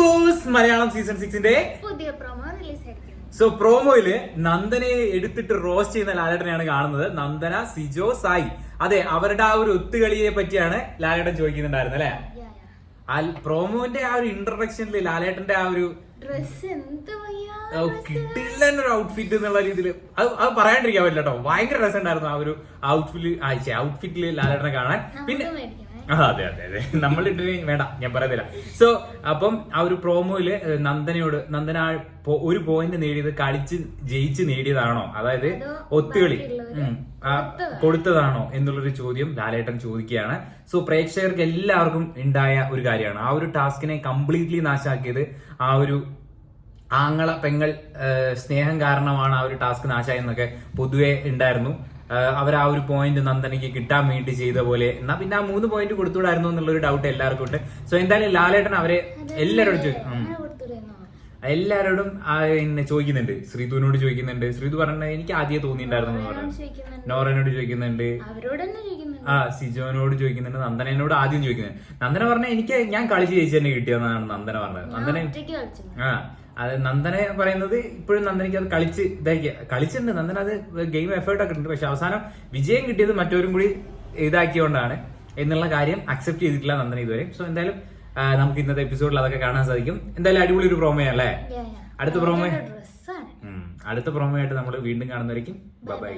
Boss Malayalam season സിക്സിന്റെ പുതിയ promo release ആയിരിക്കും. സോ പ്രോമോയിൽ നന്ദനെ എടുത്തിട്ട് റോസ്റ്റ് ചെയ്യുന്ന ലാലേട്ടനെയാണ് കാണുന്നത്. നന്ദന സിജോ സായി. അതെ അവരുടെ ആ ഒരു ഒത്തുകളിയെ പറ്റിയാണ് ലാലേട്ടൻ ചോദിക്കുന്നുണ്ടായിരുന്നത് അല്ലെ? ആ പ്രോമോന്റെ ആ ഒരു ഇൻട്രഡക്ഷനിൽ ലാലേട്ടന്റെ ആ ഒരു കിട്ടില്ല ഒരു ഔട്ട്ഫിറ്റ് എന്നുള്ള രീതിയിൽ അത് അത് പറയാണ്ടിരിക്കാൻ പറ്റില്ല കേട്ടോ. ഭയങ്കര രസം ഉണ്ടായിരുന്നു ആ ഒരു ഔട്ട്ഫിറ്റ് ഔട്ട്ഫിറ്റിൽ ലാലേട്ടനെ കാണാൻ. പിന്നെ ആ, അതെ അതെ അതെ. നമ്മൾ ഇട്ടിന് വേണ്ട ഞാൻ പറയത്തില്ല സോ അപ്പം ആ ഒരു പ്രോമോയിൽ നന്ദനയോട് നന്ദന ആ പോ- ഒരു പോയിന്റ് നേടിയത് കളിച്ച് ജയിച്ച് നേടിയതാണോ? അതായത് അതോ ഒത്തുകളി. ഉം, ആ, കൊടുത്തതാ? കൊടുത്തതാണോ എന്നുള്ളൊരു ചോദ്യം ലാലേട്ടൻ ചോദിക്കുകയാണ്. സോ പ്രേക്ഷകർക്ക് എല്ലാവർക്കും ഉണ്ടായ ഒരു കാര്യമാണ്. ആ ഒരു ടാസ്കിനെ കംപ്ലീറ്റ്ലി നാശാക്കിയത് ആ ഒരു ആങ്ങള പെങ്ങൾ സ്നേഹം കാരണമാണ് ആ ഒരു ടാസ്ക് നാശായെന്നൊക്കെ പൊതുവെ ഉണ്ടായിരുന്നു. അവർ ആ ഒരു പോയിന്റ് നന്ദനയ്ക്ക് കിട്ടാൻ വേണ്ടി ചെയ്ത പോലെ. എന്നാ പിന്നെ ആ മൂന്ന് പോയിന്റ് കൊടുത്തുകൂടായിരുന്നു എന്നുള്ളൊരു ഡൗട്ട് എല്ലാവർക്കും ഉണ്ട്. സോ എന്തായാലും ലാലേട്ടൻ അവരെ എല്ലാവരോടും ചോദിക്കും എല്ലാവരോടും എന്നെ ചോദിക്കുന്നുണ്ട്. ശ്രീതുവിനോട് ചോദിക്കുന്നുണ്ട്. ശ്രീതു പറഞ്ഞ എനിക്ക് ആദ്യം തോന്നിയിട്ടുണ്ടായിരുന്നു എന്ന് പറഞ്ഞു. നോറനോട് ചോദിക്കുന്നുണ്ട്. ആ സിജോനോട് ചോദിക്കുന്നുണ്ട്. നന്ദനോട് ആദ്യം ചോദിക്കുന്നുണ്ട്. നന്ദന പറഞ്ഞ എനിക്ക് ഞാൻ കളിച്ച് ജയിച്ചു തന്നെ കിട്ടിയെന്നാണ് നന്ദന പറഞ്ഞത്. നന്ദന ആ. അത് നന്ദനെ പറയുന്നത് ഇപ്പോഴും നന്ദനയ്ക്ക് അത് കളിച്ച് ഇതാക്കി കളിച്ചിട്ടുണ്ട്. നന്ദന അത് ഗെയിം എഫേർട്ട് ഒക്കെ ഉണ്ട് പക്ഷെ അവസാനം വിജയം കിട്ടിയത് മറ്റവരും കൂടി ഇതാക്കിയോണ്ടാണ് എന്നുള്ള കാര്യം അക്സെപ്റ്റ് ചെയ്തിട്ടില്ല നന്ദന ഇതുവരെ. സോ എന്തായാലും നമുക്ക് ഇന്നത്തെ എപ്പിസോഡിൽ അതൊക്കെ കാണാൻ സാധിക്കും. എന്തായാലും അടിപൊളി ഒരു പ്രോമോ അല്ലേ അടുത്ത പ്രോമോ അടുത്ത പ്രോമോ ആയിട്ട് നമ്മൾ വീണ്ടും കാണുന്നവരേക്കും. ബൈ